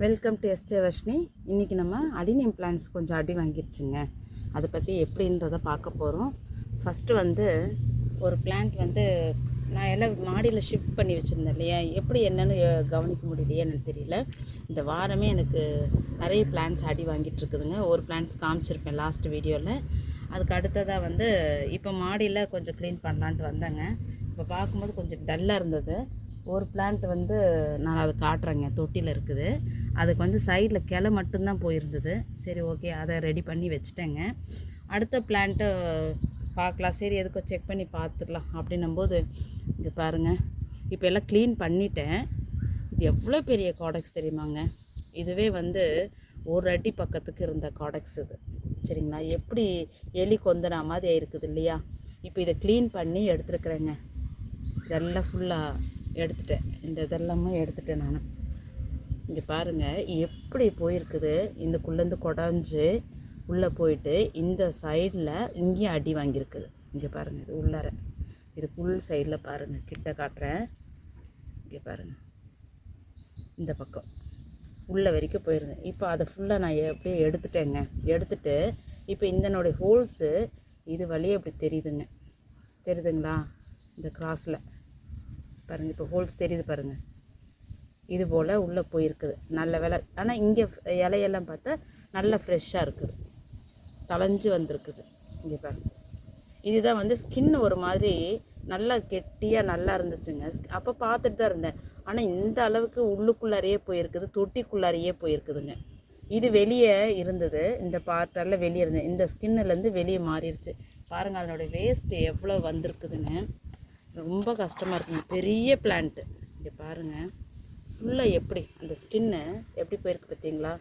Welcome to yesterday Varshini இன்றைக்கி நம்ம adenium plans கொஞ்சம் அடி வாங்கிருச்சுங்க. அதை பற்றி எப்படின்றத பார்க்க போகிறோம் ஃபஸ்ட்டு வந்து ஒரு பிளான்ட் வந்து நான் எல்லாம் மாடியில் ஷிஃப்ட் பண்ணி வச்சுருந்தேன் இல்லையா? எப்படி என்னன்னு கவனிக்க முடியலையே எனக்கு தெரியல. இந்த வாரமே எனக்கு நிறைய பிளான்ஸ் அடி வாங்கிட்டு இருக்குதுங்க. ஒரு பிளான்ஸ் காமிச்சிருப்பேன் லாஸ்ட் வீடியோவில் அதுக்கு அடுத்ததாக வந்து இப்போ மாடியில் கொஞ்சம் க்ளீன் பண்ணலான்ட்டு வந்தேங்க. இப்போ பார்க்கும்போது கொஞ்சம் டல்லாக இருந்தது. ஒரு பிளான்ட் வந்து நான் அதை காட்டுறேங்க. தொட்டியில் இருக்குது. அதுக்கு வந்து சைடில் கிளை மட்டும்தான் போயிருந்தது. சரி ஓகே அதை ரெடி பண்ணி வச்சுட்டேங்க. அடுத்த பிளான்ட்டு பார்க்கலாம். சரி எதுக்கோ செக் பண்ணி பார்த்துக்கலாம் அப்படின்னும்போது இங்கே பாருங்கள் இப்போ எல்லாம் க்ளீன் பண்ணிட்டேன். இது எவ்வளோ பெரிய காடக்ஸ் தெரியுமாங்க? இதுவே வந்து ஒரு அடி பக்கத்துக்கு இருந்த காடக்ஸ் இது. சரிங்களா? எப்படி எலி கொந்தனா மாதிரி இருக்குது இல்லையா? இப்போ இதை க்ளீன் பண்ணி எடுத்துருக்குறேங்க. இதெல்லாம் ஃபுல்லாக எடுத்துட்டேன். இந்த இதெல்லாமே எடுத்துட்டேன் நான். இங்கே பாருங்கள் எப்படி போயிருக்குது? இந்தக்குள்ளேருந்து குடஞ்சி உள்ளே போயிட்டு இந்த சைடில் இங்கேயும் அடி வாங்கியிருக்குது. இங்கே பாருங்கள் இது உள்ளார. இது புல் சைடில் பாருங்கள் கிட்ட காட்டுறேன். இங்கே பாருங்கள் இந்த பக்கம். உள்ள வரைக்கும் போயிருந்தேன் இப்போ அதை ஃபுல்லாக நான் எப்படியே எடுத்துட்டேங்க. எடுத்துட்டு இப்போ இந்தனுடைய ஹோல்ஸு இது வழியே அப்படி தெரியுதுங்க. தெரியுதுங்களா? இந்த கிராஸில் பாருங்கள் இப்போ ஹோல்ஸ் தெரியுது பாருங்கள் இது போல் உள்ளே போயிருக்குது. நல்ல வேலை ஆனால் இங்கே இலையெல்லாம் பார்த்தா நல்லா ஃப்ரெஷ்ஷாக இருக்குது. தளைஞ்சு வந்திருக்குது. இங்கே பாருங்க இதுதான் வந்து ஸ்கின் ஒரு மாதிரி நல்லா கெட்டியாக நல்லா இருந்துச்சுங்க. அப்போ பார்த்துட்டு தான் இருந்தேன். ஆனால் இந்த அளவுக்கு உள்ளுக்குள்ளாரையே போயிருக்குது. தொட்டிக்குள்ளாரையே போயிருக்குதுங்க. இது வெளியே இருந்தது. இந்த பார்ட்டெல்லாம் வெளியே இருந்தது. இந்த ஸ்கின்னுலேருந்து வெளியே மாறிடுச்சு பாருங்கள் அதனோடய வேஸ்ட்டு எவ்வளோ வந்திருக்குதுன்னு ரொம்ப கஷ்டமாக இருக்குங்க. பெரிய பிளான்ட்டு இங்கே பாருங்கள் ஃபுல்லாக எப்படி? அந்த ஸ்கின்னு எப்படி போயிருக்கு பார்த்தீங்களா?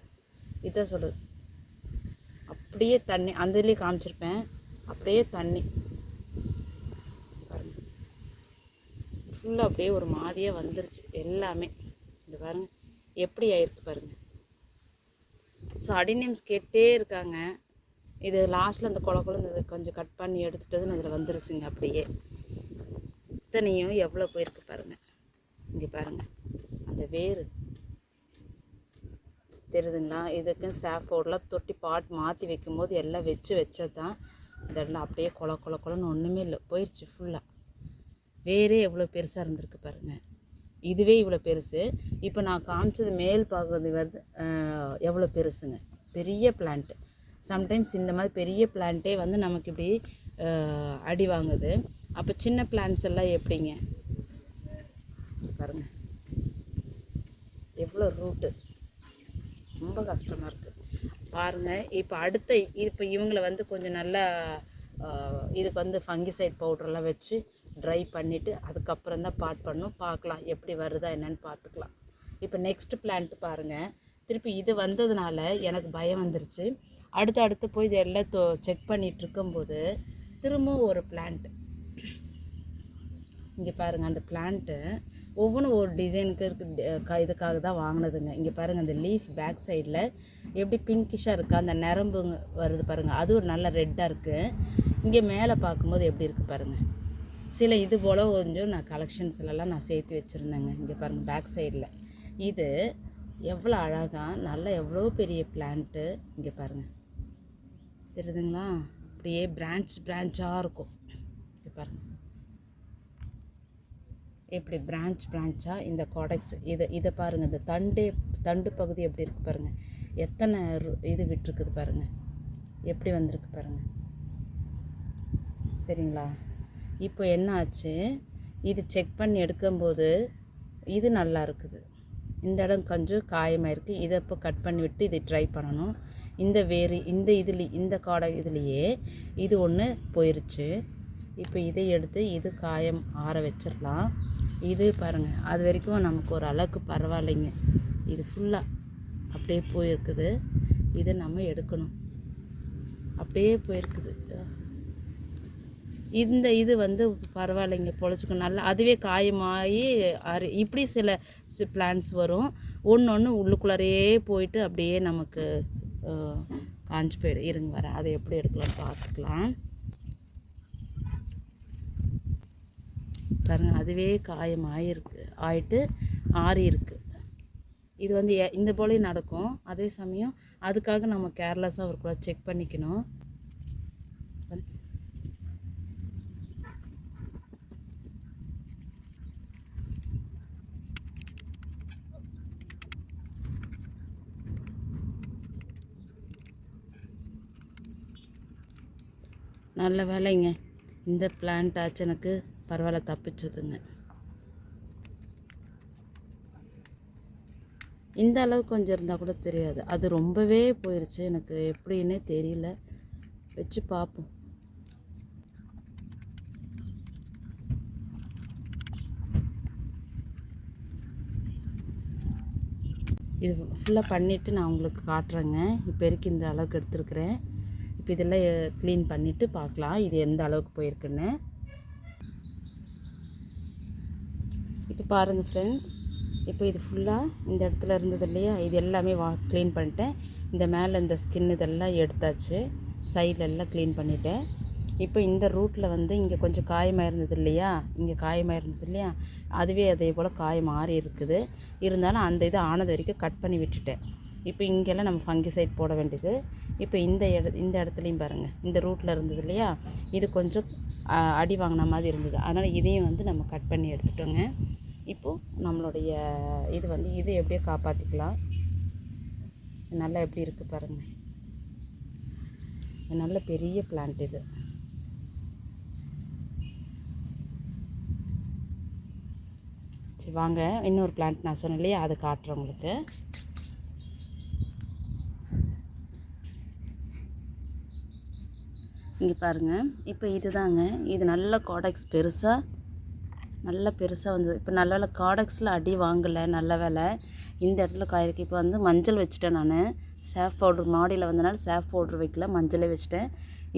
இதான் சொல்லுது அப்படியே தண்ணி அந்த இதுலேயே காமிச்சிருப்பேன். அப்படியே தண்ணி. பாருங்க. ஃபுல்லாக அப்படியே ஒரு மாதிரியாக வந்துருச்சு. எல்லாமே. இந்த பாருங்கள் எப்படி ஆயிருக்கு பாருங்கள் ஸோ அடினியம்ஸ் கேட்டே இருக்காங்க. இது லாஸ்ட்டில் அந்த குள இதை கொஞ்சம் கட் பண்ணி எடுத்துட்டதுன்னு அதில் வந்துருச்சுங்க அப்படியே. இத்தனையும் எவ்வளோ போயிருக்கு பாருங்கள் இங்கே பாருங்கள் அந்த வேர். தெரியுதுங்களா இதுக்கும் சாஃபோர்டெலாம் தொட்டி பாட் மாற்றி வைக்கும்போது எல்லாம் வச்சு வச்சது தான் இதெல்லாம் அப்படியே கொல கொல கொலன்னு ஒன்றுமே இல்லை. போயிடுச்சு ஃபுல்லாக வேரே எவ்வளோ பெருசாக இருந்திருக்கு பாருங்கள் இதுவே இவ்வளோ பெருசு. இப்போ நான் காமிச்சது மேல் பகுதி வந்து எவ்வளோ பெருசுங்க? பெரிய பிளான்ட்டு சம்டைம்ஸ் இந்த மாதிரி பெரிய பிளான்ட்டே வந்து நமக்கு இப்படி அடி வாங்குது. அப்போ சின்ன பிளான்ஸ் எல்லாம் எப்படிங்க? பாருங்கள் எவ்வளோ ரூட்டு? ரொம்ப கஷ்டமாக இருக்குது பாருங்கள் இப்போ அடுத்த இப்போ இவங்கள வந்து கொஞ்சம் நல்லா இதுக்கு வந்து ஃபங்கிசைட் பவுடர்லாம் வச்சு ட்ரை பண்ணிவிட்டு அதுக்கப்புறம் தான் பாட் பண்ணும். பார்க்கலாம் எப்படி வருதா என்னன்னு பார்த்துக்கலாம். இப்போ நெக்ஸ்ட்டு பிளான்ட்டு பாருங்கள் திருப்பி இது வந்ததுனால எனக்கு பயம் வந்துருச்சு. அடுத்து அடுத்து போய் இது எல்லாம் செக் பண்ணிகிட்டு இருக்கும்போது திரும்பவும் ஒரு பிளான்ட் இங்கே பாருங்கள் அந்த பிளான்ட்டு ஒவ்வொன்றும் ஒரு டிசைனுக்கு இருக்கு. இதுக்காக தான் வாங்கினதுங்க. இங்கே பாருங்கள் அந்த லீஃப் பேக் சைடில் எப்படி பிங்கிஷாக இருக்குது அந்த நரம்புங்க வருது பாருங்கள் அது ஒரு நல்ல ரெட்டாக இருக்குது இங்கே மேலே பார்க்கும்போது எப்படி இருக்குது பாருங்கள் சில இது போல் கொஞ்சம் நான் கலெக்ஷன்ஸ்லலாம் நான் சேர்த்து வச்சுருந்தேங்க. இங்கே பாருங்கள் பேக் சைடில் இது எவ்வளோ அழகாக நல்லா எவ்வளோ பெரிய பிளான்ட்டு இங்கே பாருங்கள் தெரியுதுங்களா? அப்படியே பிரான்ச் பிரான்ச்சாக இருக்கும். இங்கே பாருங்கள் இப்படி பிரான்ச் பிரான்ச்சாக இந்த காடெக்ஸ் இதை இதை பாருங்கள் இந்த தண்டு தண்டு பகுதி எப்படி இருக்குது பாருங்கள் எத்தனை இது விட்டுருக்குது பாருங்கள் எப்படி வந்திருக்கு பாருங்கள் சரிங்களா? இப்போ என்ன ஆச்சு? இது செக் பண்ணி எடுக்கும்போது இது நல்லா இருக்குது. இந்த இடம் கொஞ்சம் காயமாக இருக்குது இதை இப்போ கட் பண்ணி விட்டு இதை ட்ரை பண்ணணும். இந்த வேறு இந்த இதில் இந்த காடை இதுலேயே இது ஒன்று போயிருச்சு. இப்போ இதை எடுத்து இது காயம் ஆற வச்சிடலாம். இது பாருங்கள் அது வரைக்கும் நமக்கு ஒரு அளவுக்கு பரவாயில்லைங்க. இது ஃபுல்லாக அப்படியே போயிருக்குது. இதை நம்ம எடுக்கணும். அப்படியே போயிருக்குது. இந்த இது வந்து பரவாயில்லைங்க பொழைச்சிக்கும் நல்லா அதுவே காயமாகி அரு இப்படி சில பிளான்ஸ் வரும். ஒன்று ஒன்று உள்ளுக்குள்ளாரையே போயிட்டு அப்படியே நமக்கு காஞ்சி காஞ்சு போயிடும். இருங்க வர அதை எப்படி எடுக்கலாம் பார்த்துக்கலாம். பாருங்க அதுவே காயம் ஆயிருக்கு ஆயிட்டு ஆறிருக்கு இது வந்து எ- இந்த போலேயும் நடக்கும். அதே சமயம் அதுக்காக நம்ம கேர்லெஸ்ஸாக ஒரு கூட செக் பண்ணிக்கணும். நல்ல வேலைங்க. இந்த பிளான்ட் ஆச்சு எனக்கு பரவாயில்ல தப்பிச்சதுங்க. இந்த அளவு கொஞ்சம் இருந்தால் கூட தெரியாது. அது ரொம்பவே போயிடுச்சு எனக்கு எப்படின்னே தெரியல. வச்சு பார்ப்போம் இது ஃபுல்லாக பண்ணிவிட்டு நான் உங்களுக்கு காட்டுறேங்க. இப்போ வரைக்கும் இந்த அளவுக்கு எடுத்துருக்குறேன்? இப்போ இதெல்லாம் க்ளீன் பண்ணிவிட்டு பார்க்கலாம் இது எந்த அளவுக்கு போயிருக்குன்னு. இப்போ பாருங்கள் ஃப்ரெண்ட்ஸ் இப்போ இது ஃபுல்லாக இந்த இடத்துல இருந்தது இல்லையா? இது எல்லாமே வா க்ளீன் பண்ணிட்டேன். இந்த மேலே இந்த ஸ்கின் இதெல்லாம் எடுத்தாச்சு. சைடில் எல்லாம் க்ளீன் பண்ணிட்டேன். இப்போ இந்த ரூட்டில் வந்து இங்கே கொஞ்சம் காயமாக இருந்தது இல்லையா? இங்கே காயமாக இருந்தது இல்லையா? அதுவே அதே போல் காயம் மாறி இருக்குது. இருந்தாலும் அந்த இது ஆனது வரைக்கும் கட் பண்ணி விட்டுட்டேன். இப்போ இங்கெல்லாம் நம்ம ஃபங்கிசைட் போட வேண்டியது. இப்போ இந்த இட இந்த இடத்துலையும் பாருங்கள் இந்த ரூட்டில் இருந்தது இல்லையா? இது கொஞ்சம் அடி வாங்கின மாதிரி இருந்தது. அதனால் இதையும் வந்து நம்ம கட் பண்ணி எடுத்துட்டோங்க. இப்போது நம்மளுடைய இது வந்து இது எப்படியோ காப்பாற்றிக்கலாம் நல்லா எப்படி இருக்குது பாருங்கள் நல்ல பெரிய பிளான்ட் இது. சரி வாங்க. இன்னொரு பிளான்ட் நான் சொன்னேன் இல்லையா? அதை காட்டுறேன் உங்களுக்கு. இங்கே பாருங்கள் இப்போ இதுதாங்க. இது நல்ல கோடெக்ஸ் பெருசாக நல்ல பெருசாக வந்தது. இப்போ நல்ல வேலை காடக்ஸில் அடி வாங்கலை நல்ல வேலை இந்த இடத்துல காயிருக்கு இப்போ வந்து மஞ்சள் வச்சுட்டேன் நான். சேஃப் பவுட்ரு மாடியில் வந்தனால சேஃப் பவுட்ரு வைக்கல மஞ்சளே வச்சுட்டேன்.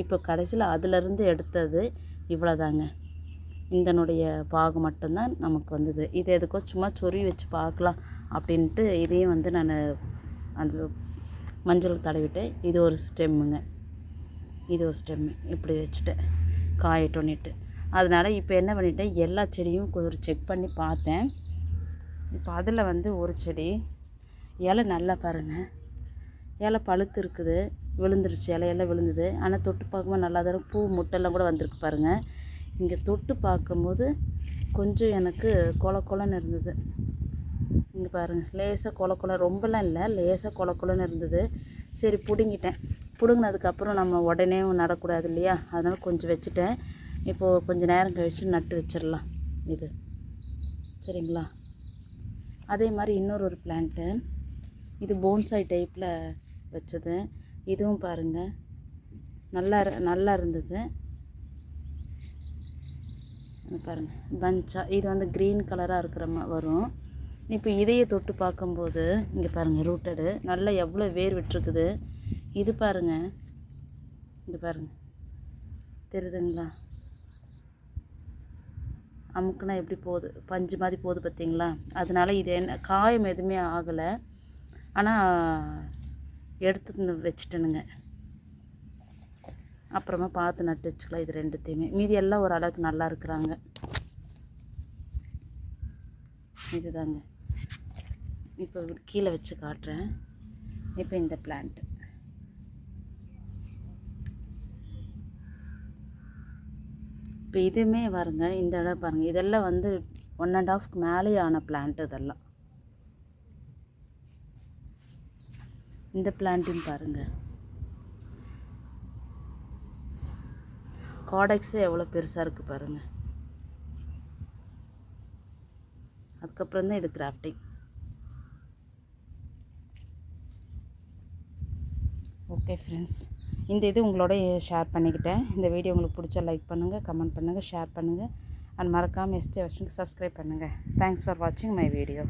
இப்போ கடைசியில் அதிலிருந்து எடுத்தது இவ்வளோதாங்க இதனுடைய பாகு மட்டும்தான் நமக்கு வந்தது. இது எதுக்கோ சும்மா சொருவி வச்சு பார்க்கலாம் அப்படின்ட்டு இதையும் வந்து நான் அந்த மஞ்சள் தடவிட்டேன். இது ஒரு ஸ்டெம்முங்க இது ஒரு ஸ்டெம்மு இப்படி வச்சுட்டேன். காயட்டோன்னிட்டு அதனால் இப்போ என்ன பண்ணிட்டேன் எல்லா செடியும் ஒரு செக் பண்ணி பார்த்தேன். இப்போ அதில் வந்து ஒரு செடி இலை நல்லா பாருங்கள் இலை பழுத்து இருக்குது விழுந்துருச்சு இலையெல்லாம் விழுந்தது. ஆனால் தொட்டு பார்க்கும்போது நல்லா தான் பூ முட்டெல்லாம் கூட வந்திருக்கு பாருங்கள் இங்கே தொட்டு பார்க்கும்போது கொஞ்சம் எனக்கு கொல கொலன்னு இருந்தது. இங்கே பாருங்கள் லேசாக கொல கொல ரொம்பலாம் இல்லை லேசாக கொல கொலன்னு இருந்தது. சரி பிடுங்கிட்டேன். பிடுங்கினதுக்கப்புறம் நம்ம உடனே நடக்கூடாது இல்லையா? அதனால் கொஞ்சம் வச்சுட்டேன். இப்போது கொஞ்சம் நேரம் கழித்து நட்டு வச்சிடலாம் இது. சரிங்களா? அதே மாதிரி இன்னொரு ஒரு பிளான்ட்டு இது போன்சாய் டைப்பில் வச்சது. இதுவும் பாருங்கள் நல்லா நல்லா இருந்தது. பாருங்கள் பஞ்சா இது வந்து க்ரீன் கலராக இருக்கிற மாதிரி வரும். இப்போ இதையே தொட்டு பார்க்கும்போது இங்கே பாருங்கள் ரூட்டடு நல்லா எவ்வளோ வேர் விட்டுருக்குது இது பாருங்க. இங்கே பாருங்கள் தெரியுதுங்களா? அமுக்குனா எப்படி போகுது? பஞ்சு மாதிரி போகுது பார்த்தீங்களா? அதனால இது என்ன காயம் எதுவுமே ஆகலை. ஆனால் எடுத்து வச்சுட்டேனுங்க. அப்புறமா பார்த்து நட்டு வச்சுக்கலாம் இது ரெண்டுத்தையுமே. மீதி எல்லாம் ஓரளவுக்கு நல்லா இருக்கிறாங்க. இதுதாங்க. இப்போ கீழே வச்சு காட்டுறேன். இப்போ இந்த பிளான்ட்டு இப்போ இதுவுமே பாருங்க இந்த இடம் பாருங்கள் இதெல்லாம் வந்து ஒன் அண்ட் ஹாஃப்க்கு மேலேயே ஆன பிளான்ட் இதெல்லாம். இந்த பிளான்ட்டையும் பாருங்கள் காடெக்ஸே எவ்வளோ பெருசாக இருக்குது பாருங்கள் அதுக்கப்புறம் தான் இது கிராஃப்டிங் ஓகே ஃப்ரெண்ட்ஸ் இந்த இது உங்களோட ஷேர் பண்ணிக்கிட்டேன். இந்த வீடியோ உங்களுக்கு பிடிச்சா லைக் பண்ணுங்கள் கமெண்ட் பண்ணுங்கள் ஷேர் பண்ணுங்கள் அண்ட் மறக்காமல் எஸ்டி வருஷனுக்கு சப்ஸ்கிரைப் பண்ணுங்கள் தேங்க்ஸ் ஃபார் வாட்சிங் மை வீடியோ